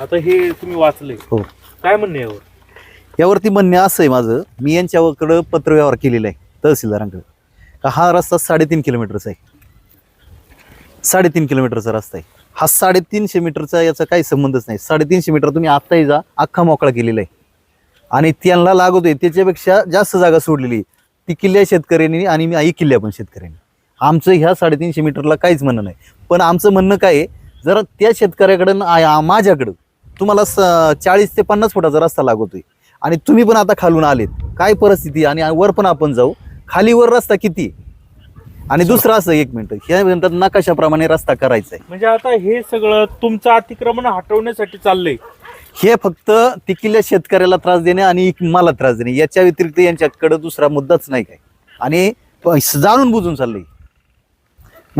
आता हे तुम्ही वाचले. हो. काय म्हणणे यावर? यावरती म्हणणे असं आहे माझं. मी यांच्याकडं पत्रव्यवहार केलेला आहे तहसीलदारांकडे. का हा रस्ता साडेतीन किलोमीटरचा आहे. साडेतीन किलोमीटरचा रस्ता आहे. हा साडेतीनशे मीटरचा याचा काही संबंधच नाही. साडेतीनशे मीटर तुम्ही आत्ताही जा अख्खा मोकळा केलेला आहे. आणि त्यांना लागतोय त्याच्यापेक्षा जास्त जागा सोडलेली. ती किल्ल्या शेतकऱ्यांनी आणि मी आई किल्ल्या पण शेतकऱ्यांनी. आमचं ह्या साडेतीनशे मीटरला काहीच म्हणणं नाही. पण आमचं म्हणणं काय आहे जर त्या शेतकऱ्याकडं आ- माझ्याकडं तुम्हाला स चाळीस ते पन्नास फुटाचा रस्ता लागतोय आणि तुम्ही पण आता खालून आलेत काय परिस्थिती? आणि वर पण आपण जाऊ. खाली वर रस्ता किती? आणि दुसरं असं एक मिनिट हे म्हणतात नकाशाप्रमाणे रस्ता करायचा आहे म्हणजे आता हे सगळं तुमचं अतिक्रमण हटवण्यासाठी चाललंय. हे फक्त तिकिल्या शेतकऱ्याला त्रास देणे आणि मला त्रास देणे. याच्या व्यतिरिक्त यांच्याकडे दुसरा मुद्दाच नाही काय. आणि प- जाणून बुजून चाललंय.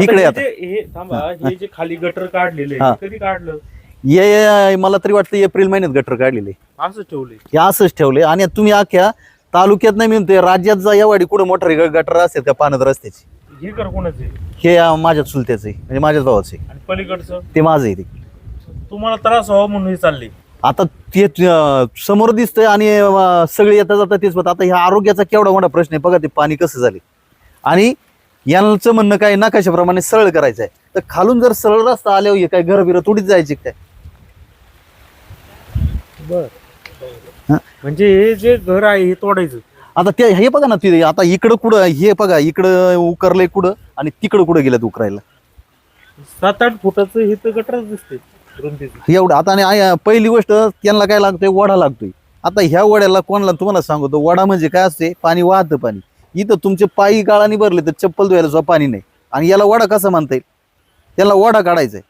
इकडे हे आता. जे- हे थांबा हे जे खाली गटर काढलेले हा. कधी काढलं? ये मला तरी वाटतं एप्रिल महिन्यात गटर काढलेले. असं ठेवले. हे असंच ठेवले. आणि तुम्ही अख्ख्या तालुक्यात नाही म्हणते राज्यात जा यावाडी कुठं मोटर गटर असतात का पाण्यात रस्त्याची? हे कर कोणाचे हे अं, माझ्या चुलत्याचं म्हणजे माझ्याच भावाचं आणि पलीकडचं? ते माझं आहे ते. तुम्हाला त्रास व्हावा म्हणून हे चालले. आता ते अं, समोर दिसतंय आणि अं, सगळे येता जाता तेच पण आता ह्या आरोग्याचा केवढा मोठा प्रश्न आहे बघा ते पाणी कसं झाले. आणि यांचं म्हणणं काय नकाशाप्रमाणे सरळ करायचं आहे तर खालून जर सरळ रस्ता आल्यावर काय घर बिरं थोडीच जायची काय? बर. हा. म्हणजे हे जे घर आहे हे तोडायचं. आता ते हे बघा ना ते आता इकडं कुठं हे बघा इकडं उकरलंय कुठं आणि तिकडं कुठं गेल्यात उकरायला? सात आठ फुटाचं हे तर गटरच दिसते रुंदीचं. एवढं आता आणि आय- पहिली गोष्ट त्यांना काय लागतोय? वडा लागतोय. आता ह्या वड्याला कोणाला तुम्हाला सांगतो वडा म्हणजे काय असते पाणी वाहतं पाणी. इथं तुमचे पायी गाळाने भरले तर चप्पल धुवायला सुद्धा पाणी नाही. आणि याला वडा कसा म्हणता येईल? त्याला वडा काढायचा आहे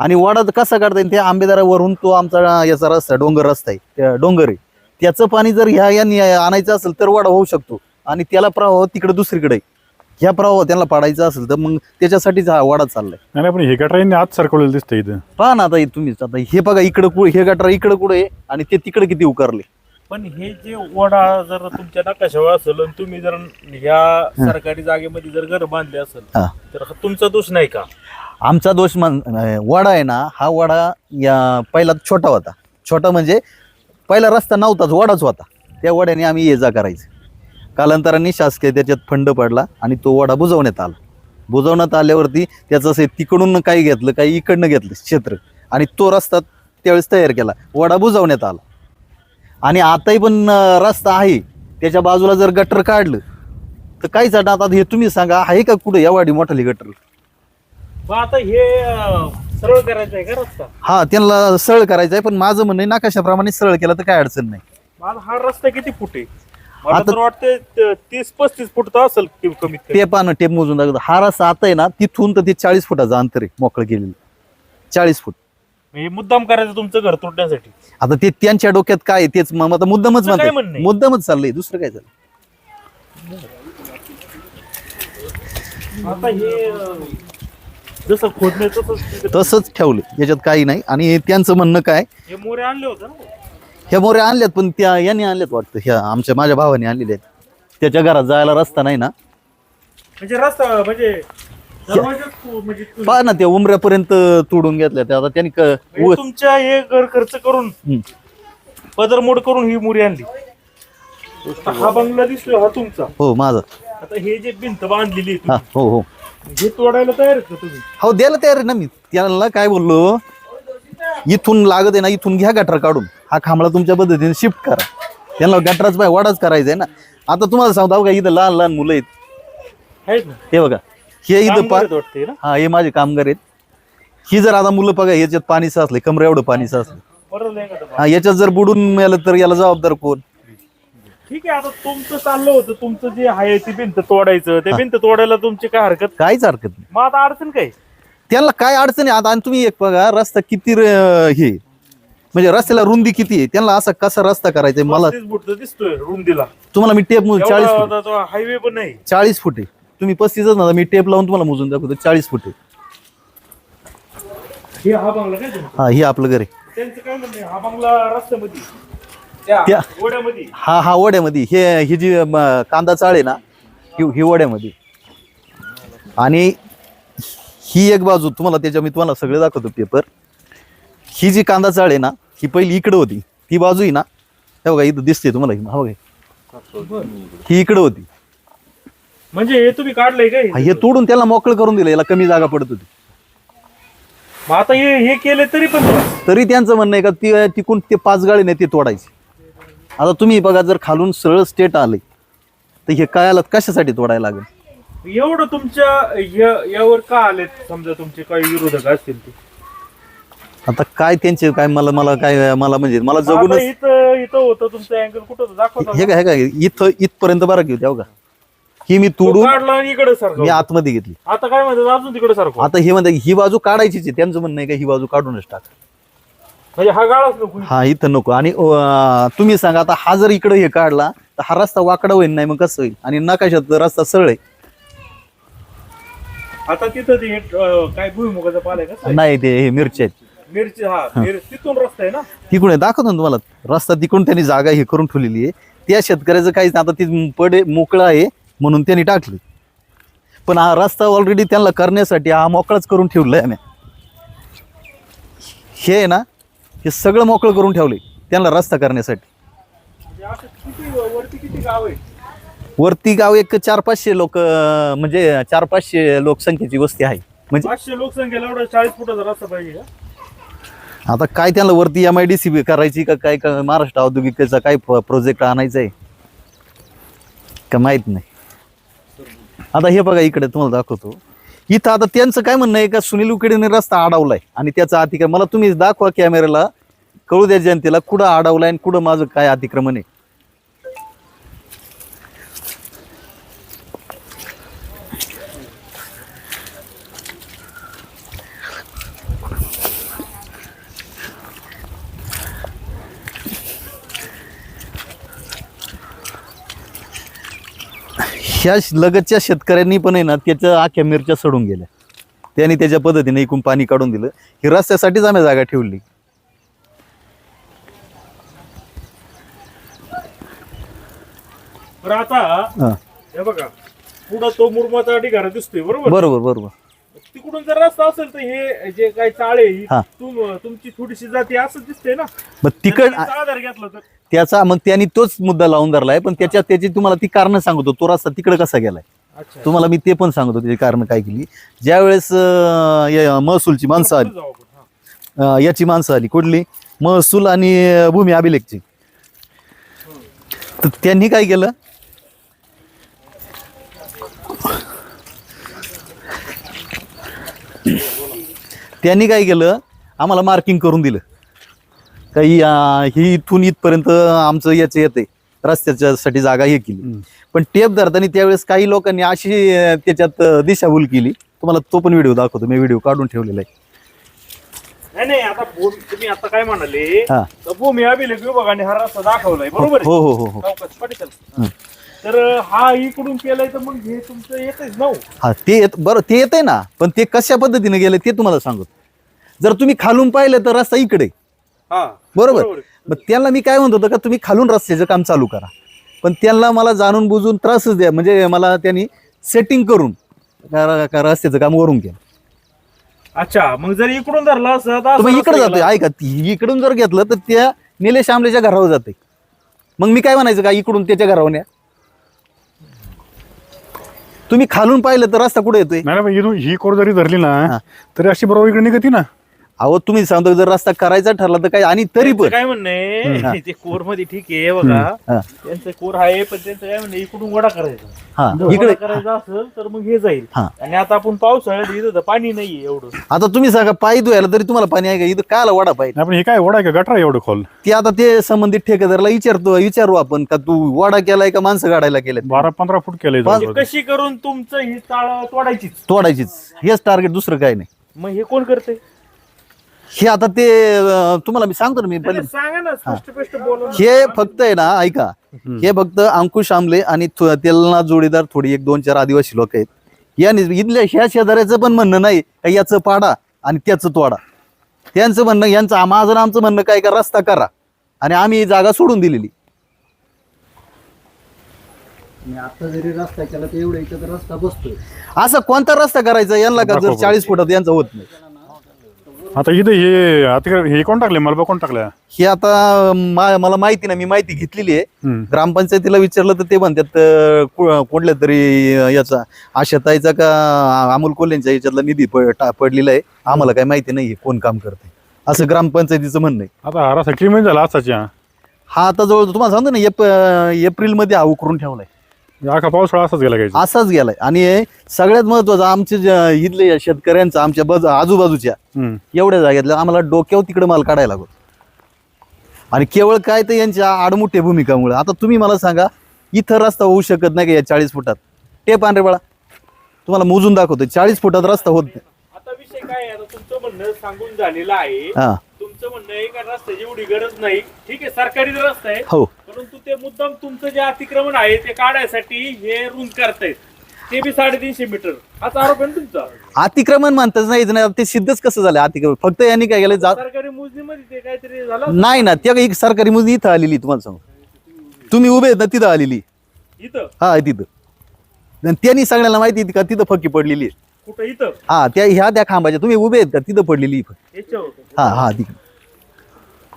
आणि वडा कसा काढता येईल? त्या आंबेदारावरून तो आमचा याचा रस्ता डोंगर रस्ता आहे. त्या डोंगर आहे. त्याचं पाणी जर ह्या यांनी आणायचं असेल तर वडा होऊ शकतो. आणि त्याला प्रवाह तिकडे दुसरीकडे. ह्या प्रवाह त्यांना पाडायचा असेल तर मग त्याच्यासाठीच हा वडा चाललाय. नाही पण हे गटारांनी आत सरकवलेलं दिसतं इथं. पहा ना आता हे तुम्हीच आता हे बघा इकडं कुठे हे गटार इकडं कुठे आहे आणि ते तिकडे किती उकारले. पण हे जे वडा जर तुमच्या नकाशावर असेल आणि तुम्ही जर ह्या सरकारी जागेमध्ये जर घर बांधले असेल हा. तर हा तुमचा दोष नाही का? आमचा दोष मान अं, वडा आहे ना हा वडा या पहिला छोटा होता. छोटा म्हणजे पहिला रस्ता नव्हताच वडाच होता. त्या वड्याने आम्ही ये जा करायचं. कालांतराने शासकीय त्याच्यात फंड पडला आणि तो वडा बुजवण्यात आला. बुजवण्यात आल्यावरती त्याचं असं तिकडून काही घेतलं काही इकडनं घेतलं क्षेत्र. आणि तो रस्ता त्यावेळेस तयार केला. वडा बुजवण्यात आला. आणि आताही पण रस्ता आहे. त्याच्या बाजूला जर गटर काढलं तर काहीच आता आता हे तुम्ही सांगा आहे का कुठं या वाडी मोठाली गटर? मग आता हे अं, सरळ करायचं आहे का रस्ता? हा त्यांना सरळ करायचं आहे पण माझं म्हणणं आहे नकाशाप्रमाणे सरळ केलं तर काय अडचण नाही. मला हा रस्ता किती फूट आहे? मला आता- तर वाटतं तीस पस्तीस फूट तर असेल कि- कमीत कमी. टेप मोजून दाखवतो. हा रस्ता आता आहे ना तिथून तर ते चाळीस फुटाचं अंतर आहे मोकळं गेलेलं चाळीस फूट. हे मुद्दाम करायचं तुमचं घर तोडण्यासाठी आता ते त्यांच्या डोक्यात काय आहे? तेच मग आता मुद्दमच तुमचं काय म्हणतात म्हणणं आहे? मुद्दमच चाललंय. दुसरं काय चाललंय? आता हे अं, जसं खोदणे तसंच तसंच ठेवलं. याच्यात काही नाही. आणि त्यांचं म्हणणं काय? हे मोरे आणले होते ना. ह्या मोरे आणल्यात पण त्या यांनी आणल्यात वाटतं. ह्या आमच्या माझ्या भावाने आणलेले आहेत. त्याच्या घरात जायला रस्ता नाही ना? म्हणजे रस्ता म्हणजे म्हणजे पहा ना त्या उमऱ्यापर्यंत तोडून घेतल्या त्या. आता त्यांनी क- म्हणजे उ- तुमच्या हे घर खर्च करून हम्म. पदरमोड करून ही मुरी आणली. आता हा बंगला दिसतोय हा तुमचा. हो माझं. आता हे जे भिंत बांधलेली आहे हा हो हो. हे तोडायला तयार आहेत का तुम्ही? हो द्यायला तयार आहे ना मी. त्याला काय बोललो इथून लागत आहे ना इथून घ्या गटर काढून. हा खांबळा तुमच्या पद्धतीने शिफ्ट करा. त्यांना गटराच पाय वाडाच करायचा आहे ना. आता तुम्हाला सांगतो का इथं लहान लहान मुलं आहेत. आहेत ना? हे बघा. हे इथं पा हा हे माझे कामगार आहेत. ही जर आता मुलं बघा याच्यात पाणी साचले कमरे एवढं पाणी साचलं? हा याच्यात जर बुडून मिळालं तर याला जबाबदार कोण? ठीक आहे आता तुमचं चाललं होतं तुमचं जे आहे ती भिंत तोडायचं ते भिंत तोडायला तुमची काय हरकत? काहीच हरकत नाही. मग आता अडचण काय? त्यांना काय अडचण आहे? आता आणि तुम्ही एक बघा रस्ता किती र- हे म्हणजे रस्त्याला रुंदी किती आहे? त्यांना असा कसा रस्ता करायचा आहे? मला दिसतोय रूम दिला तुम्हाला मी टेप चाळीस फूट. हायवे पण नाही. चाळीस फूट आहे. तुम्ही पस्तीसच ना मी टेप लावून तुम्हाला मोजून दाखवतो. चाळीस फूट हे हा बंगला काय तुमचा? हा हे आपलं घर आहे. त्यांचं काय म्हणणं आहे? हा बंगला रस्त्यामध्ये त्या त्या- ओढ्यामध्ये हा हा वड्यामध्ये. हे ही जी म, कांदा चाळ आहे ना ही ही वड्यामध्ये. आणि ही एक बाजू तुम्हाला त्याच्या मी तुम्हाला सगळे दाखवतो पेपर ही जी कांदा चाळ आहे ना ही पहिली इकडं होती. ती बाजू आहे ना हे बघा इथं दिसते तुम्हाला ही हा बघा ही इकडं होती. म्हणजे हे तुम्ही काढलंय काय? हा, हे तोडून त्याला मोकळं करून दिलं याला कमी जागा पडत होती. मग आता हे हे केले तरी पण. तरी त्यांचं म्हणणं आहे का ती तिकून ते पाच गाळे नाही ते तोडायचे. आता तुम्ही बघा जर खालून सरळ स्टेट आले तर हे काय आलं कशासाठी तोडायला लागेल? एवढं तुमच्या या- यावर का आलेत? समजा तुमचे काही विरोधक असतील ते. आता काय त्यांचे काय मला मला काय मला म्हणजे मला आता जगूनच इथं इथं होतं तुमचं अँगल कुठं होतं? दाखवता हे काय हे काय इथं इथपर्यंत बरं घेऊ द्या बघा ही मी तोडून काढला आणि इकडे मी सारखं आतमध्ये घेतली. आता काय म्हणतात? अजून तिकडे सारखं आता हे म्हणतात ही बाजू काढायचीच आहे. त्यांचं म्हणणं आहे का ही बाजू काढूनच टाक. म्हणजे हा गाळाच नको. हा इथं नको. आणि अं, तुम्ही सांगा आता हा जर इकडे हे काढला तर हा रस्ता वाकडा होईल नाही मग कसं होईल? आणि नकाशात रस्ता सरळ आहे. आता तिथं ते अं, काय भुईमुगाचा पाल आहे का? नाही ते हे मिरच्या आहेत. मिरची हा तिथून रस्ता आहे ना? तिकडून आहे. दाखवतो ना तुम्हाला. रस्ता तिकडून त्यांनी जागा हे करून ठेवलेली आहे. त्या शेतकऱ्याचं काहीच नाही. आता ती पडे मोकळा आहे. म्हणून त्यांनी टाकली. पण हा रस्ता ऑलरेडी त्यांना करण्यासाठी हा मोकळाच करून ठेवलाय आम्ही. हे आहे ना हे सगळं मोकळं करून ठेवले त्यांना रस्ता करण्यासाठी. वरती गाव आहे वरती गाव एक चार पाचशे लोक म्हणजे चार पाचशे लोकसंख्येची वस्ती आहे. म्हणजे पाचशे लोकसंख्येला एवढा चाळीस फुटाचा रस्ता पाहिजे का? आता काय त्यांना वरती एम आय डी सी करायची का काय का महाराष्ट्र औद्योगिकचा काय प्रोजेक्ट आणायचा आहे का माहीत नाही. आता हे बघा इकडे तुम्हाला दाखवतो. इथं आता त्यांचं काय म्हणणं आहे का सुनील उकेडेने रस्ता अडवलाय आणि त्याचा अतिक्रमण मला तुम्ही दाखवा कॅमेऱ्याला कळू द्या जनतेला कुठं अडवलाय आणि कुठं माझं काय अतिक्रमण आहे. ह्या लगतच्या शेतकऱ्यांनी पण आहे ना त्याच्या आख्या मिरच्या सोडून गेल्या. त्यांनी त्याच्या पद्धतीने इकून पाणी काढून दिलं. ही रस्त्यासाठीच आम्ही जागा ठेवली. बरं आता हा. बघा पुढं तो मुरमाचा ढिगारा दिसतोय बरोबर? बरोबर बरोबर. तिकडून जर रस्ता असेल तर हे जे काही चाळे ही. हा. तुम- तुमची थोडीशी जाती असं दिसते ना. मग तिकड त्यांचा आधार घेतला तर? त्याचा मग त्यांनी तोच मुद्दा लावून धरलाय पण त्याच्यात त्याची तुम्हाला ती कारण सांगतो तो रस्ता तिकडे कसा गेलाय. अच्छा. तुम्हाला मी ते पण सांगतो त्याची कारण काय केली. ज्यावेळेस अं, या महसूलची माणसं आली पुढे जाऊ आपण. हा. अं, याची माणसं आली कुठली? महसूल आणि अं, भूमी अभिलेखची. तर त्यांनी काय केलं? त्यांनी काय केलं? आम्हाला मार्किंग करून दिलं. काही ही इथून इथपर्यंत आमचं याचं येते रस्त्याच्यासाठी जागा हे केली. पण टेप धरताना त्यावेळेस काही लोकांनी अशी त्याच्यात दिशाभूल केली. तुम्हाला तो पण व्हिडिओ दाखवतो. मी व्हिडिओ काढून ठेवलेला आहे. नाही नाही आता भूम- तुम्ही आता काय म्हणाले? हा. तर भूमी अभिलेख विभागाने हा रस्ता दाखवलाय बरोबर आहे? हो हो हो हो. तर हा इकडून केलाय तर मग हे तुमचं येतच ना हो. हा ते येत बरं ते येत आहे ना. पण ते कशा पद्धतीने गेले ते तुम्हाला सांगतो. जर तुम्ही खालून पाहिलं तर रस्ता इकडे. बरोबर. बरोबर. मग त्यांना मी काय म्हणतो होतो का तुम्ही खालून रस्त्याचं काम चालू करा. पण त्यांना मला जाणून बुजून त्रासच द्या. म्हणजे मला त्यांनी सेटिंग करून रस्त्याचं काम वरून केलं. अच्छा मग जर इकडून धरला इकडे जातोय. ऐका ती इकडून जर घेतलं तर त्या निलेश आंबलेच्या घरावर जाते मग मी काय म्हणायचं का इकडून त्याच्या घरावर न्या. तुम्ही खालून पाहिलं तर रस्ता कुठे येतोय? नाही नाही, इथून ही कोर जरी धरली. ना तरी अशी बरोबर इकडे निघती ना. अहो तुम्ही सांगतो जर रस्ता करायचा ठरला तर काय आणि तरी पण. काय म्हणणं ते कोरमध्ये ठीक आहे बघा. त्यांचं कोर आहे पण त्यांचं काय म्हणणं इकडून वडा करायचा. हा इकडे. वडा करायचा असेल तर मग हे जाईल. आणि आता आपण पावसाळ्यात इथं तर पाणी नाहीये एवढं. आता तुम्ही सांगा पायी धुवायला तरी तुम्हाला पाणी आहे का? इथं कायला वडा पाहिजे? नाही पण हे काय आहे का? गटर एवढं खोल. ते आता ते संबंधित ठेकेदारला विचारतो विचारू आपण का तू वडा केलाय का माणसं गाडायला केले बारा पंधरा फूट केलंय जवळजवळ. कशी करून तुमचं ही चाळ तोडायचीच? तोडायचीच. हेच टार्गेट दुसरं काही नाही. मग हे कोण करते हे आता ते अं, तुम्हाला मी सांगतो ना मी पहिले सांगा ना स्पष्ट स्पष्ट बोला हे फक्त आहे ना ऐका. हे फक्त अंकुश आमले आणि थो- त्याला जोडीदार थोडी एक दोन चार आदिवासी लोक आहेत. या नि- इथल्या ह्या शेजाऱ्याचं पण म्हणणं नाही का याचं पाडा आणि त्याचं तोडा. त्यांचं म्हणणं यांचं माझं आणि आमचं म्हणणं काय का रस्ता करा. आणि आम्ही ही जागा सोडून दिलेली. आता जरी रस्ता केला तर एवढ्या इथं तर रस्ता बसतोय. असं कोणता रस्ता करायचा यांना का जर. चाळीस फुटात यांचा होत नाही? आता इथं हे आता हे कोण टाकले मलबा कोण टाकल्या? हे आता मा- मला माहिती नाही मी माहिती घेतलेली आहे. हम्म. ग्रामपंचायतीला विचारलं तर ते म्हणतात अं, कु- कुठल्या तरी अं, याचा आशाताईचा का अमोल कोल्हेंच्या याच्यातला निधी प- टा- पडलेला आहे. आम्हाला काही माहिती नाही कोण काम करते असं ग्रामपंचायतीचं म्हणणं आहे. आता हारा किती महिने झाला असाच्या हा आता जवळ तुम्हाला सांगतो ना एप एप्रिलमध्ये हा उकरून ठेवलाय. आखा पावसाळा असाच गेला काय असाच गेलाय. आणि सगळ्यात महत्वाचं आमचे जे इथले शेतकऱ्यांचा आमच्या बज आजूबाजूच्या एवढ्या जागेतल्या आम्हाला डोक्यावर तिकडे माल काढायला लागतो आणि केवळ काय तर यांच्या आडमुठ्या भूमिकामुळे. आता तुम्ही मला सांगा इथं रस्ता होऊ शकत नाही का या चाळीस फुटात? ते पांढरे बाळा तुम्हाला मोजून दाखवतो चाळीस फुटात रस्ता होत नाही. आता विषय काय आहे? आता तुमचं म्हणणं सांगून झालेलं आहे. हा. तुमचं म्हणणं आहे का रस्त्याची एवढी गरज नाही? ठीक आहे सरकारी रस्ता आहे. हो. परंतु ते मुद्दाम तुमचं जे अतिक्रमण आहे ते काढायसाठी हे रुंद करतायत. ते बी साडेतीनशे मीटर. हाच आरोप आहे ना तुमचा? अतिक्रमण म्हणताच नाही नाही ते सिद्धच कसं झालं अतिक्रमण? फक्त यांनी काय केलं जा सरकारी मोजणीमध्ये ते काहीतरी झालं नाही ना त्या एक सरकारी मुली इथं आलेली तुम्हाला सांगू. तुम्ही उभे आहेत ना तिथं आलेली. इथं? हा तिथं. आणि त्यांनी सगळ्यांना माहिती आहे का तिथं फक्की पडलेली आहे. कुठं? इथं? हा त्या ह्या त्या खांबाच्या तुम्ही उभे आहेत का तिथं पडलेली आहे. याच्यावर. हा हा तिकडे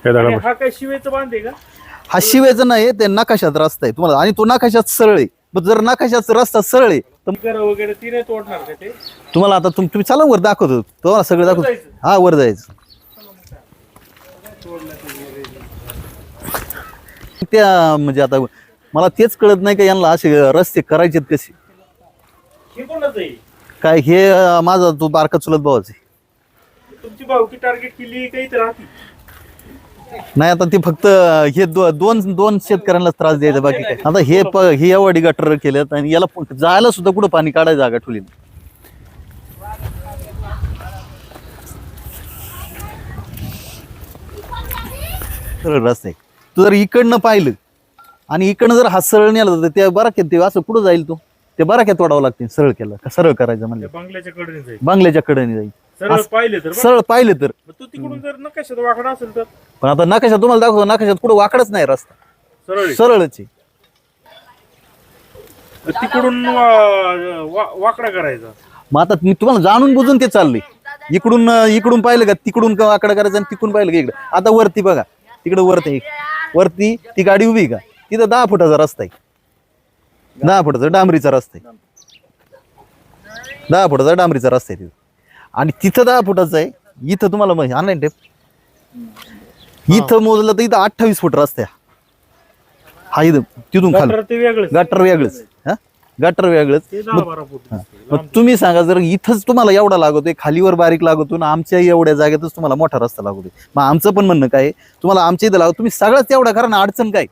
हे दगड हा काय शिवेचं बांध आहे का? हा शिवेचा नाही ते नकाशात रस्ता आहे. तुम्हाला आणि तो नकाशात सरळ आहे. पण जर नकाशात रस्ता सरळ आहे तर घर वगैरे ती नाही तोडणार का ते? तुम्हाला आता तुम- तुम्ही चला वर दाखवतो. तुम्हाला सगळं दाखवतो? हा वर जायचं. त्या म्हणजे आता मला तेच कळत नाही का यांना असे रस्ते करायचेत कसे? हे कोणाच आहे? काय हे अं, माझा तो बारका चुलत भावाच आहे. तुमची भावकी टार्गेट केली काही तर राहते? नाही आता ते फक्त हे दो- दोन दोन शेतकऱ्यांना त्रास द्यायचा बाकी काय आता हे प हे एवढी गटर केल्यात आणि याला जायला सुद्धा कुठं पाणी काढायला जागा. सरळ रस्ता. आहे तू जर इकडनं पाहिलं आणि इकडनं जर हा सरळ नेला तर ते बरा ते असं कुठं जाईल तो? ते बरा क्या तोडावं लागते सरळ केला का? सरळ करायचं म्हणलं. त्या बंगल्याच्या कडेने जाईल. बांगल्याच्या कडेने जाईल. सरळ असं- पाहिले तर बघ. सरळ पाहिलं तर. मग तू तिकडून जर नकाशात वाकडा असेल तर? पण आता नकाशात तुम्हाला दाखवतो नकाशात कुठं वाकडच नाही रस्ता. सरळ आहे. सरळच आहे. तर तिकडून वा- वा- वाकडा करायचा. मग आता मी तुम्हाला जाणून बुजून ते चाललंय. इकडून अं, इकडून पाहिलं का तिकडून का वाकडं करायचं आणि तिकडून पाहिलं का इकडं? आता वरती बघा. तिकडं वरती वरती ती गाडी उभी आहे का? तिथं दहा फुटाचा रस्ता आहे. दहा फुटाचा डांबरीचा रस्ता आहे. दहा फुटाचा डांबरीचा रस्ता आहे तिथं. आणि तिथं दहा फुटाचा आहे. इथं तुम्हाला मग ऑनलाईन टेप इथं मोजलं तर इथं अठ्ठावीस फूट रस्ता आहे हा इथं तिथून खाली. गटर ते वेगळंच. गटर वेगळंच. हा? गटर वेगळंच. मग तुम्ही सांगा जर इथंच तुम्हाला एवढा लागतोय खालीवर बारीक लागतो ना आमच्या एवढ्या जागेतच तुम्हाला मोठा रस्ता लागतोय. मग आमचं पण म्हणणं काय तुम्हाला आमच्या इथं लागतो तुम्ही सगळंच एवढा करा ना अडचण काय?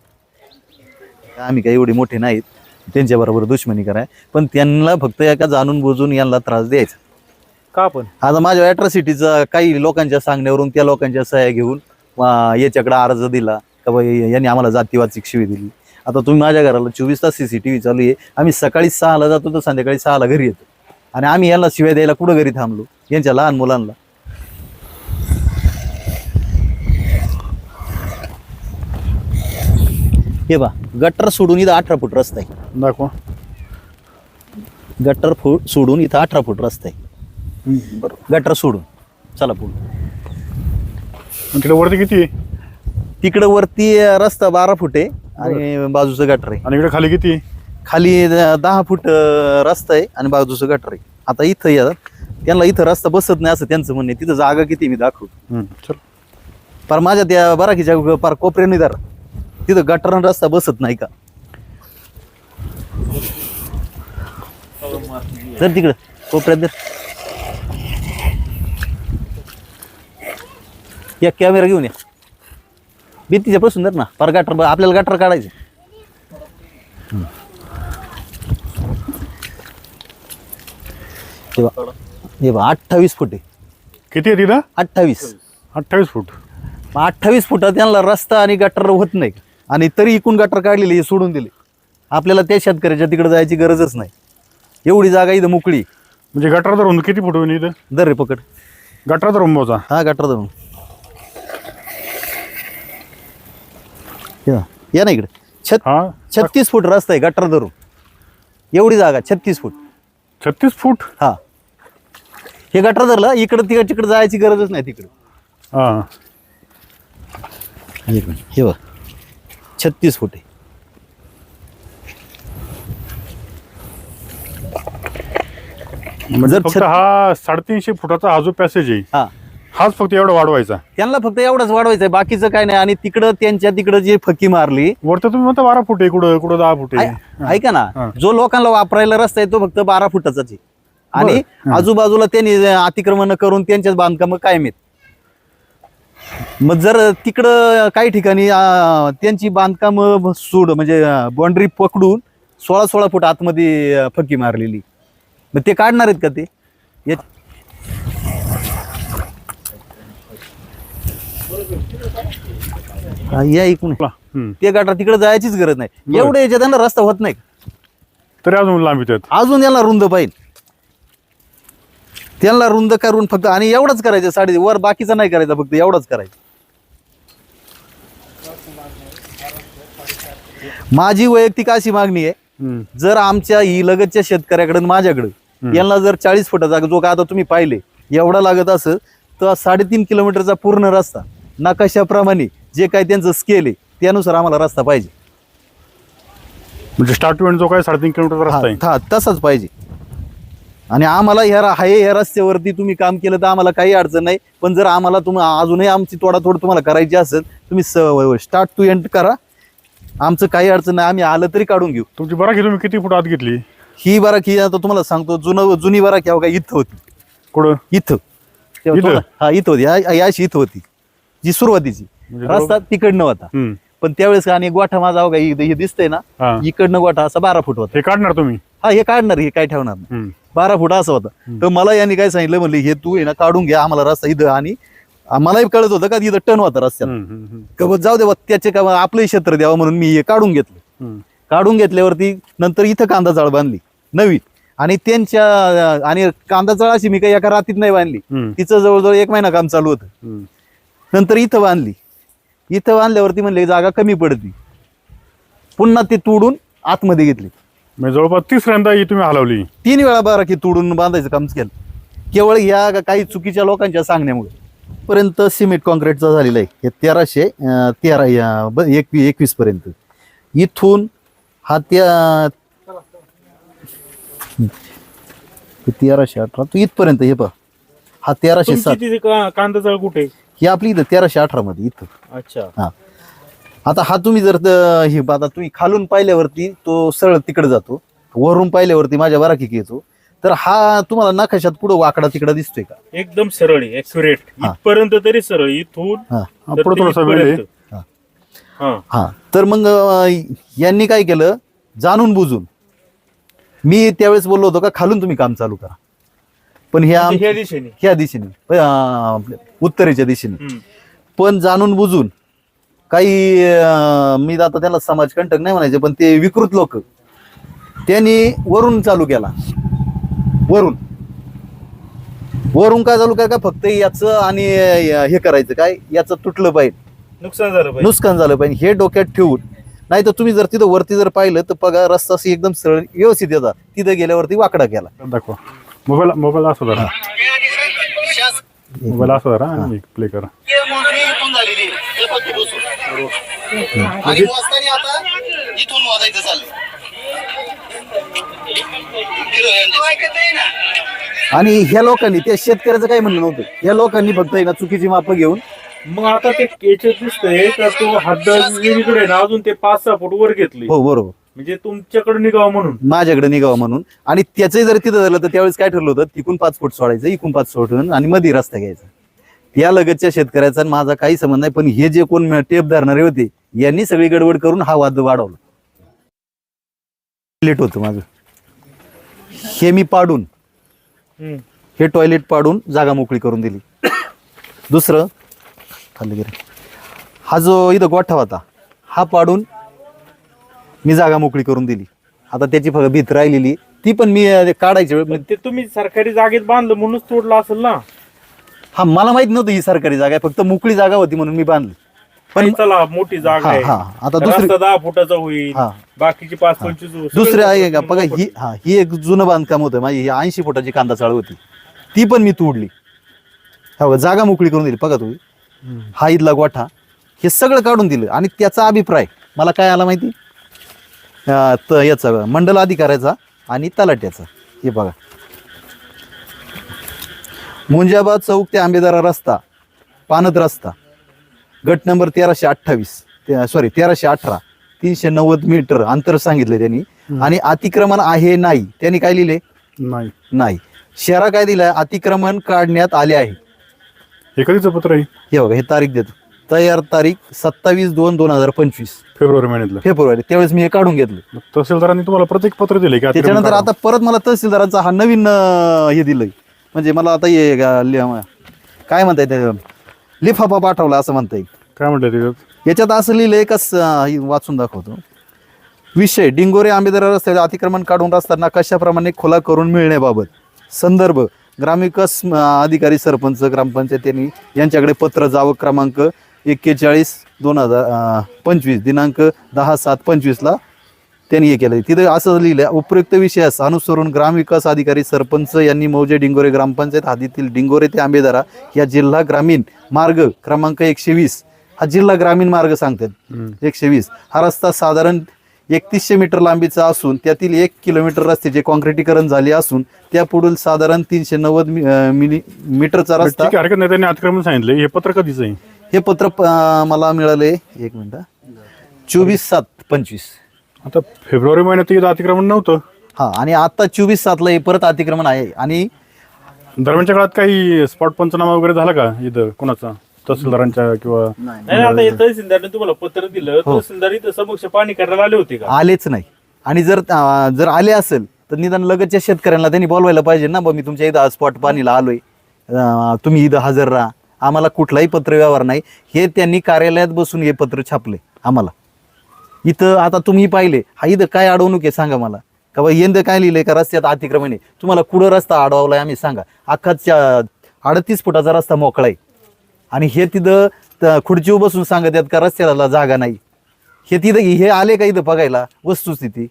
आम्ही काही एवढे मोठे नाहीत. त्यांच्या बरोबर दुश्मनी कराय. पण त्यांना फक्त एका जाणून बुजून यांना त्रास द्यायचा. का पण आता माझ्या अॅट्रॉसिटीचा काही लोकांच्या सांगण्यावरून त्या लोकांच्या सह्या घेऊन अं, याच्याकडे अर्ज दिला. का बाई यांनी आम्हाला जातीवाद शिवी दिली. आता तुम्ही माझ्या घराला चोवीस तास सीसीटीव्ही चालू आहे. आम्ही सकाळी सहाला जातो तर संध्याकाळी सहाला घरी येतो. आणि आम्ही यांना शिव्या द्यायला कुठं घरी थांबलो? यांच्या लहान मुलांना. हे बा गटर सोडून इथं अठरा फूट रस्ता आहे. दाखवा. गटर फूट सोडून इथं अठरा फूट रस्ता आहे. गटर सोडून. चला पुढे. आणि तिकडे वरती किती आहे? तिकडं वरती रस्ता बारा फूट आहे आणि बाजूचं गटर आहे. आणि इकडे खाली किती आहे? खाली द- दहा फूट अं, रस्ता आहे आणि बाजूचं गटर आहे. आता इथं या त्यांना इथं रस्ता बसत नाही असं त्यांचं म्हणणं आहे. तिथं जागा किती मी हम्म, चल. पर माझ्या त्या बराकीच्या पार कोपऱ्याने दार तिथं गटर आणि रस्ता बसत नाही का? जर तिकडं कोपऱ्यात या कॅमेरा घेऊन या. भीतीच्या पासून धर ना. पार गटर आपल्याला गटर काढायचं. हे हे बघ अठ्ठावीस फूट आहे. किती आहे तिथं? अठ्ठावीस. अठ्ठावीस फूट. मग अठ्ठावीस फुटात त्यांना रस्ता आणि गटर होत नाही. आणि तरी इकून गटर काढलेली हे सोडून दिले. आपल्याला त्या शेतकऱ्याच्या तिकडे जायची गरजच नाही. एवढी जागा इथं मोकळी म्हणजे गटार धरून किती फूट होईल इथं? दर रे पकड. गटार धरून मोजा. हा गटर धरून. या या ना इकडे. छत हा? छत्तीस फूट रस्ता आहे गटर धरून. एवढी जागा छत्तीस फूट. छत्तीस फूट? हा. हे गटर धरलं इकडं तिकडे तिकडे जायची गरजच नाही तिकडे. हां. एक मिनिट हे बघ. छत्तीस फूट आहे. म्हणजे जर फक्त छत- हा साडेतीनशे फुटाचा हा जो पॅसेज आहे हा. हाच फक्त एवढा वाढवायचा. त्यांना फक्त एवढंच वाढवायचं बाकीचं काय नाही. आणि तिकडं त्यांच्या तिकडं जे फकी मारली वरती तुम्ही म्हणता बारा फूट आहे कुठं कुठं दहा फूट आहे. ऐ- ऐका हा. ना जो लोकांना वापरायला रस्ता आहे तो फक्त बारा फुटाचाच आहे. आणि बरं. हा. आजूबाजूला त्यांनी अतिक्रमण करून त्यांच्याच बांधकाम कायम आहेत. मग जर तिकडं काही ठिकाणी अं, त्यांची बांधकाम सोड म्हणजे बाउंड्री पकडून सोळा सोळा फूट आतमध्ये अं, फकी मारलेली. मग ते काढणार आहेत का ते? या- हा, या ऐकून हम्म. ते गाठा तिकडे जायचीच गरज नाही. एवढे याच्यात त्यांना रस्ता होत नाही. तरी अजून आहेत अजून याला रुंद पाहिजे. त्यांना रुंद करून फक्त आणि एवढंच करायचं साडे वर बाकीचा नाही करायचा फक्त एवढंच करायचं. माझी वैयक्तिक अशी मागणी आहे हम्म. जर आमच्या ही लगतच्या शेतकऱ्याकडे आणि माझ्याकडे यांना जर चाळीस फुटाचा जो का आता तुम्ही पाहिले एवढा लागत असं तर साडेतीन किलोमीटरचा पूर्ण रस्ता नकाशाप्रमाणे जे काही त्यांचं स्केल आहे त्यानुसार आम्हाला रस्ता पाहिजे. म्हणजे स्टार्ट टू एंड जो काय साडेतीन किलोमीटर रस्ता आहे. हा, तसाच पाहिजे. आणि आम्हाला ह्या रा- हाय ह्या रस्त्यावरती तुम्ही काम केलं तर आम्हाला काही अडचण नाही. पण जर आम्हाला तुम्ही अजूनही आमची तोडातोड तुम्हाला करायची असेल तुम्ही स्टार्ट टू एंड करा. आमचं काही अडचण नाही आम्ही आलं तरी काढून घेऊ. तुमची बरा की तुम्ही किती फूट आत घेतली? ही बराकी आता तुम्हाला सांगतो जुनं जुनी बराकी अहो का इथं होती. कुठं? इथं. तेव्हा इथं? थोडं- हा इथं होती. या- याशी इथं होती जी सुरुवातीची. रस्ता तिकडनं होता. पण त्यावेळेस आणि गोठा माझा इथं- हे दिसतंय ना हा. इकडनं गोठा असा बारा फूट होता. हे काढणार तुम्ही? हा हे काढणार हे काय ठेवणार नाही. बारा फुट असा होता. तर मला यांनी काय सांगितलं म्हणले हे तू आहे ना काढून घ्या आम्हाला रस्ता इथं आणि मलाही कळत होतं का इथं टन होता बा जाऊ दे त्याचे का बा, आपलंही क्षेत्र द्यावं म्हणून मी हे काढून घेतलं. काढून घेतल्यावरती नंतर इथं कांदा चाळ बांधली नवी आणि त्यांच्या आणि कांदा चाळ अशी मी काही एका रात्रीत नाही बांधली. तिचं जवळजवळ एक महिना काम चालू होतं. नंतर इथं बांधली. इथं बांधल्यावरती म्हणले जागा कमी पडती. पुन्हा ते तोडून आतमध्ये घेतली. म्हणजे जवळपास तिसऱ्यांदा ही तुम्ही हलवली. तीन वेळा बारा की तोडून बांधायचं काम केलं. केवळ ह्या काही चुकीच्या लोकांच्या सांगण्यामुळे. पर्यंत सिमेंट कॉन्क्रीटचा झालेला आहे. हे तेराशे तेरा या- एकवी एकवीस पर्यंत. इथून हा त्या तेराशे अठरा तो इथपर्यंत हे पहा. हा तेराशे सात. कांदा कुठे? ही आपली इथं तेराशे अठरा मध्ये इथं. अच्छा. हा. आता हा तुम्ही जर त- हे आता तुम्ही खालून पाहिल्यावरती तो सरळ तिकडे जातो वरून पाहिल्यावरती माझ्या बराकी येतो तर हा तुम्हाला नकाशात पुढे वाकडा तिकडा दिसतोय का? एकदम सरळ आहे ऍक्युरेट हा. इथपर्यंत तरी सरळ इथून हा. हा, तर पुढं ते थोडासा वेळ आहे. इथपर्यंत. हा. हा. हा. तर मग अं, यांनी काय केलं? जाणून बुजून. मी त्यावेळेस बोललो होतो का खालून तुम्ही काम चालू करा. पण ह्या ह्या दिशेने. ह्या दिशेने. अं, आपल्या उत्तरेच्या दिशेने. पण जाणून बुजून काही अं, मी आता त्याला समाजकंटक नाही म्हणायचे पण ते विकृत लोक त्यांनी वरून चालू केला. वरून. वरून काय चालू काय का? फक्त याचं आणि अं, हे करायचं काय? याचं तुटलं पाहिजे. नुकसान झालं पाहिजे. नुकसान झालं पाहिजे. हे डोक्यात ठेवून नाही तर तुम्ही जर तिथं वरती जर पाहिलं तर बघा रस्ता अशी एकदम सरळ व्यवस्थित येतात. तिथं गेल्यावरती वाकडा केला. दाखवा. मोबाईल मोबाईल असं धरा मोबाईल असं धरा आणि प्ले करा. आणि मोजताना आता इथून मोजायचं चाललंय. आणि ह्या लोकांनी त्या शेतकऱ्याचं काय म्हणणं नव्हतं. या लोकांनी फक्त आहे ना चुकीची माप घेऊन. मग आता ते याच्यात दिसतंय का तो हद्द ना अजून ते पाच सहा फूट वर घेतले. हो बरोबर. म्हणजे तुमच्याकडे निघावं म्हणून? माझ्याकडे निघावं म्हणून. आणि त्याचंही जर तिथं झालं तर त्यावेळेस काय ठरलं होतं? तिकून पाच फूट सोडायचं इकून पाच सोडून आणि मध्ये रस्ता घ्यायचा. या लगतच्या शेतकऱ्याचा माझा काही संबंध नाही पण हे जे कोण टेप धरणारे होते यांनी सगळी गडबड करून हा वाद वाढवला. लेट होतं माझं. हे मी पाडून हम्म. हे टॉयलेट पाडून जागा मोकळी करून दिली. दुसरं खाली गेलं. हा जो इथं गोठा होता हा पाडून मी जागा मोकळी करून दिली. आता त्याची फक्त भीत राहिलेली. ती पण मी काढायची वेळ पण ते तुम्ही सरकारी जागेत बांधलं म्हणूनच तोडलं असेल ना? हा मला माहीत नव्हतं ही सरकारी जागा आहे फक्त मोकळी जागा होती म्हणून मी बांधली. पण पण चला मोठी जागा हा, आहे. हा. आता दुसरी- रस्ता दहा फुटाचा होईल हा. बाकीची पाच पंचवीस दुसरे आहे का? बघा ही हा ही एक जुनं बांधकाम होतं. माझी ही ऐंशी फुटाची कांदा चाळ होती. ती पण मी तोडली. हो का, जागा मोकळी करून दिली. बघा तुम्ही. हा इथला गोठा. हे सगळं काढून दिलं. आणि त्याचा अभिप्राय. मला काय आला माहिती? अं, त याचा मंडल अधिकाऱ्याचा आणि तलाट्याचा. हे बघा. मुंजाबाद चौक ते आंबेदारा रस्ता पानत रस्ता. गट नंबर तेराशे अठ्ठावीस सॉरी तेराशे अठरा तीनशे नव्वद मीटर अंतर सांगितलं त्यांनी. आणि अतिक्रमण आहे नाही त्यांनी काय लिहिले? नाही. नाही. शेरा काय दिलाय अतिक्रमण काढण्यात आले आहे. हे कधीचं पत्र आहे? हे बघा हे तारीख देतो. तयार तारीख सत्तावीस दोन दोन हजार पंचवीस. फेब्रुवारी महिन्यातलं. फेब्रुवारी. त्यावेळेस मी हे काढून घेतलं. मग तहसीलदारांनी तुम्हाला प्रत्येक पत्र दिले की? त्याच्यानंतर. आता परत मला तहसीलदारांचा हा नवीन अं, हे दिलंय. म्हणजे मला आता हे गा- लि- काय म्हणताय लिफाफा पाठवला असं म्हणता येईल काय म्हणतात त्याच्यात याच्यात असं लिहिलंय कस वाचून दाखवतो. विषय डिंगोरे आंबेदर रस्त्याचे अतिक्रमण काढून रस्त्यांना कशाप्रमाणे खुला करून मिळण्याबाबत संदर्भ ग्रामविकास अं, अधिकारी सरपंच ग्रामपंचायत यांनी यांच्याकडे पत्र जावं क्रमांक एक्केचाळीस दोन हजार पंचवीस दिनांक दहा सात पंचवीसला त्यांनी हे केलं तिथे असं लिहिलं उपयुक्त विषयास अनुसरून ग्रामविकास अधिकारी सरपंच यांनी मौजे डिंगोरे ग्रामपंचायत हद्दीतील डिंगोरे ते आंबेदारा या जिल्हा ग्रामीण मार्ग क्रमांक एकशे वीस. हा जिल्हा ग्रामीण मार्ग सांगतात. एकशे वीस. हा रस्ता साधारण एकतीसशे मीटर लांबीचा असून त्यातील एक किलोमीटर रस्त्याचे कॉन्क्रिटीकरण झाले असून त्या पुढील साधारण तीनशे नव्वद मिली मीटरचा रस्ता आहे हरकत नाही. त्यांनी अतिक्रमण सांगितले हे पत्र कधीच आहे? हे पत्र प- मला मिळाले एक मिनिट चोवीस सात पंचवीस. आता फेब्रुवारी महिन्यात इथं अतिक्रमण नव्हतं. हा आणि आता चोवीस सातला हे परत अतिक्रमण आहे. आणि दरम्यानच्या काळात काही स्पॉट पंचनामा वगैरे झाला का इथं कोणाचा? तहसीलदारांच्या किंवा नाही आता हे तहसीलदारने तुम्हाला पत्र दिलं तहसीलदार इथं समक्ष पाणी करायला आले होते का? आलेच नाही. आणि जर अं, जर आले असेल तर निदान लगतच्या शेतकऱ्यांना त्यांनी बोलवायला पाहिजे ना बा मी तुमच्या इथं स्पॉट पाणीला आलोय. अं, तुम्ही इथं हजर राहा. आम्हाला कुठलाही पत्र व्यवहार नाही. हे त्यांनी कार्यालयात बसून हे पत्र छापले आम्हाला. इथं आता तुम्ही पाहिले. हा इथं काय अडवणूक आहे सांगा मला. का बा यंदा काय लिहिलंय का रस्त्यात अतिक्रमण आहे? तुम्हाला कुठं रस्ता अडवलाय आम्ही सांगा. अख्खाच्या अडतीस फुटाचा रस्ता मोकळा आहे. आणि हे तिथं खुर्चीवर बसून सांगत आहेत का रस्त्याला जागा नाही. हे तिथं हे आले का इथं बघायला? वस्तुस्थिती.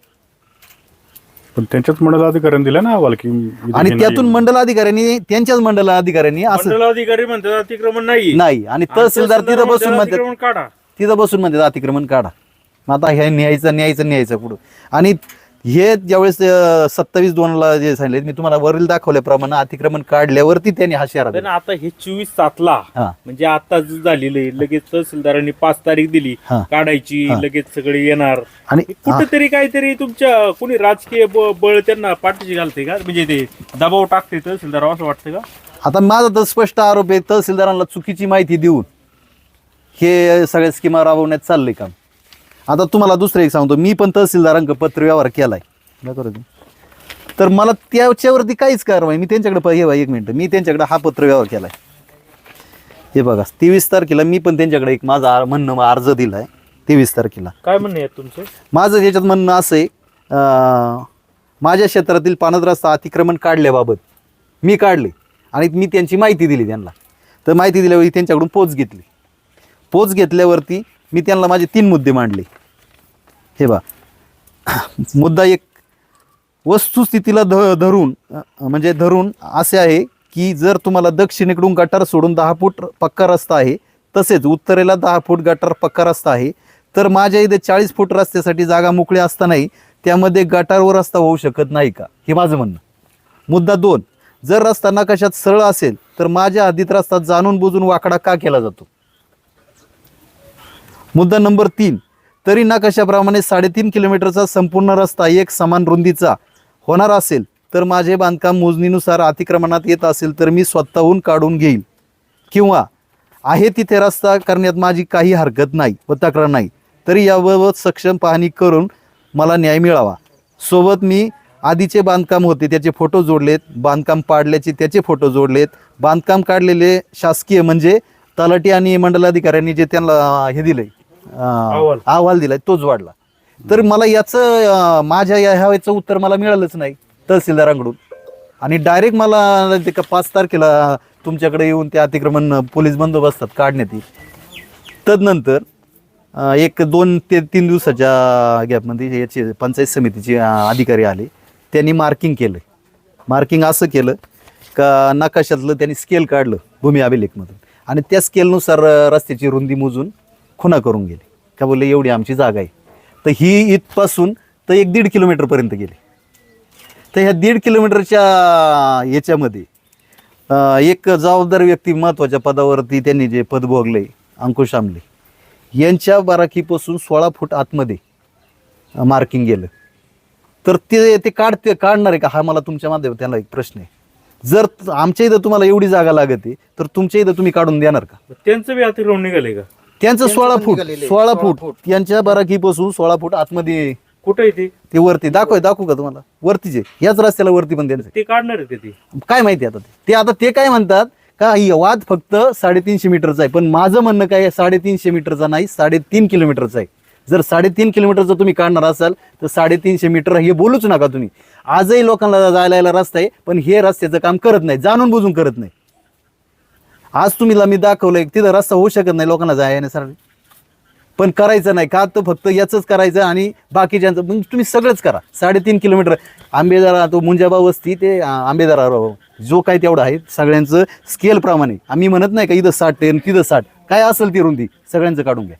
पण त्यांच्याच मंडळ अधिकाऱ्यांनी दिलं ना अहवाल की आणि त्यातून नाही. मंडल अधिकाऱ्यांनी त्यांच्याच मंडल अधिकाऱ्यांनी असं मंडल अधिकारी म्हणतात अतिक्रमण नाही. नाही आणि तहसीलदार तिथं बसून म्हणतात अतिक्रमण काढा. तिथं बसून म्हणतात अतिक्रमण काढा. मग आता हे न्यायचं न्यायचं न्यायचं पुढं. आणि हे ज्यावेळेस सत्तावीस दोनला जे सांगितले मी तुम्हाला वरील दाखवल्याप्रमाणे अतिक्रमण काढल्यावरती त्यांनी हा शहरात पण आता हे चोवीस सातला. म्हणजे आता झालेलं आहे लगेच तहसीलदारांनी पाच तारीख दिली. काढायची. लगेच सगळे येणार आणि कुठेतरी काहीतरी तुमच्या कोणी राजकीय बळ त्यांना पाठीशी घालते का म्हणजे ते दबाव टाकते तहसीलदार असं वाटतं का आता माझा तर स्पष्ट आरोप आहे तहसीलदारांना चुकीची माहिती देऊन हे सगळ्या स्कीमा राबवण्यात चाललंय काम आता तुम्हाला दुसरं एक सांगतो. मी पण तहसीलदारांक पत्र व्यवहार केलाय. बरोबर आहे. तर मला त्याच्यावरती काहीच कारवाई मी त्यांच्याकडे हे बघा एक मिनिट. मी त्यांच्याकडे हा पत्र व्यवहार केलाय. हे बघा तेवीस तारखेला मी पण त्यांच्याकडे एक माझा म्हणणं अर्ज दिलाय तेवीस तारखेला. काय म्हणणं आहे तुमचं? माझं याच्यात म्हणणं असं आहे माझ्या क्षेत्रातील पानद रस्ता अतिक्रमण काढल्याबाबत मी काढले आणि मी त्यांची माहिती दिली त्यांना. तर माहिती दिल्यावर त्यांच्याकडून पोच घेतली. पोच घेतल्यावरती मी त्यांना माझे तीन मुद्दे मांडले. हे बा मुद्दा एक वस्तुस्थितीला ध धरून म्हणजे धरून असे आहे की जर तुम्हाला दक्षिणेकडून गटार सोडून दहा फूट पक्का रस्ता आहे तसेच उत्तरेला दहा फूट गटार पक्का रस्ता आहे तर माझ्या इथे चाळीस फूट रस्त्यासाठी जागा मोकळी असतानाही त्यामध्ये गटारवर रस्ता होऊ शकत नाही का? हे माझं म्हणणं. मुद्दा दोन जर रस्ता नकाशात सरळ असेल तर माझ्या हद्दीत रस्ता जाणून बुजून वाकडा का केला जातो? मुद्दा नंबर तीन तरी नकाशाप्रमाणे साडेतीन किलोमीटरचा संपूर्ण रस्ता एक समान रुंदीचा होणार असेल तर माझे बांधकाम मोजणीनुसार अतिक्रमणात येत असेल तर मी स्वतःहून काढून घेईल. किंवा आहे तिथे रस्ता करण्यात माझी काही हरकत नाही व तक्रार नाही तरी याबाबत सक्षम पाहणी करून मला न्याय मिळावा. सोबत मी आधीचे बांधकाम होते त्याचे फोटो जोडलेत बांधकाम पाडल्याचे त्याचे फोटो जोडलेत. बांधकाम काढलेले शासकीय म्हणजे तलाठी आणि मंडलाधिकाऱ्यांनी जे त्यांना हे दिलंय अं, अहवाल. दिलाय तोच वाढला. तर मला याचं अं, माझ्या या ह्याचं उत्तर मला मिळालंच नाही तहसीलदारांकडून आणि डायरेक्ट मला ते का पाच तारखेला तुमच्याकडे येऊन ते अतिक्रमण अं, पोलीस बंदोबस्तात काढण्यात येईल. तदनंतर अं, एक दोन ते तीन दिवसाच्या गॅपमध्ये याचे पंचायत समितीचे अं, अधिकारी आले. त्यांनी मार्किंग केलं. मार्किंग असं केलं का नकाशातलं त्यांनी स्केल काढलं भूमी अभिलेखमधून. आणि त्या स्केलनुसार रस्त्याची रुंदी मोजून खुना करून गेले. का बोलले एवढी आमची जागा आहे. तर ही इथपासून तर एक दीड किलोमीटरपर्यंत गेली. तर ह्या दीड किलोमीटरच्या याच्यामध्ये एक जबाबदार व्यक्ती महत्त्वाच्या पदावरती त्यांनी जे पद भोगले अंकुश आमले यांच्या बाराखीपासून सोळा फूट आतमध्ये मार्किंग गेलं. तर ते ते काढते काढणार आहे का? हा मला तुमच्या माध्यमात त्याला एक प्रश्न आहे. जर आमच्या इथं तुम्हाला एवढी जागा लागते तर तुमच्या इथं तुम्ही काढून देणार का? त्यांचं बी अतिक्रमण निघाले का? त्यांचं सोळा पण फूट निघालेलं आहे. सोळा फूट. यांच्या बाराकीपासून सोळा फूट आतमध्ये कुठं आहे ते? ते? वरती. दाखव दाखवू का तुम्हाला? वरतीच. याच रस्त्याला वरती पण त्यांचं ते काढणार आहे ते. काय माहिती आता ते? ते आता ते काय म्हणतात का ही वाद फक्त साडेतीनशे मीटरचा आहे. पण माझं म्हणणं काय आहे, साडेतीनशे मीटरचा नाही साडेतीन किलोमीटरचा आहे. जर साडेतीन किलोमीटरचा तुम्ही काढणार असाल तर साडेतीनशे मीटर हे बोलूच नका तुम्ही. आजही लोकांना जायला यायला रस्ता आहे पण हे रस्त्याचं काम करत नाही जाणून बुजून करत नाही. आज तुम्हीला मी दाखवलंय तिथं रस्ता होऊ शकत नाही लोकांना जाय येण्यासाठी. पण करायचं नाही का तर फक्त याचंच करायचं आणि बाकीच्यांचं मग तुम्ही सगळंच करा. साडेतीन किलोमीटर. आंबेदारा तो मुंजाबा वस्ती ते आंबेदारा जो काय तेवढं आहे सगळ्यांचं स्केल प्रमाणे. आम्ही म्हणत नाही का इथं साठ टेन तिथं साठ. काय असेल ती रुंदी सगळ्यांचं काढून घ्या.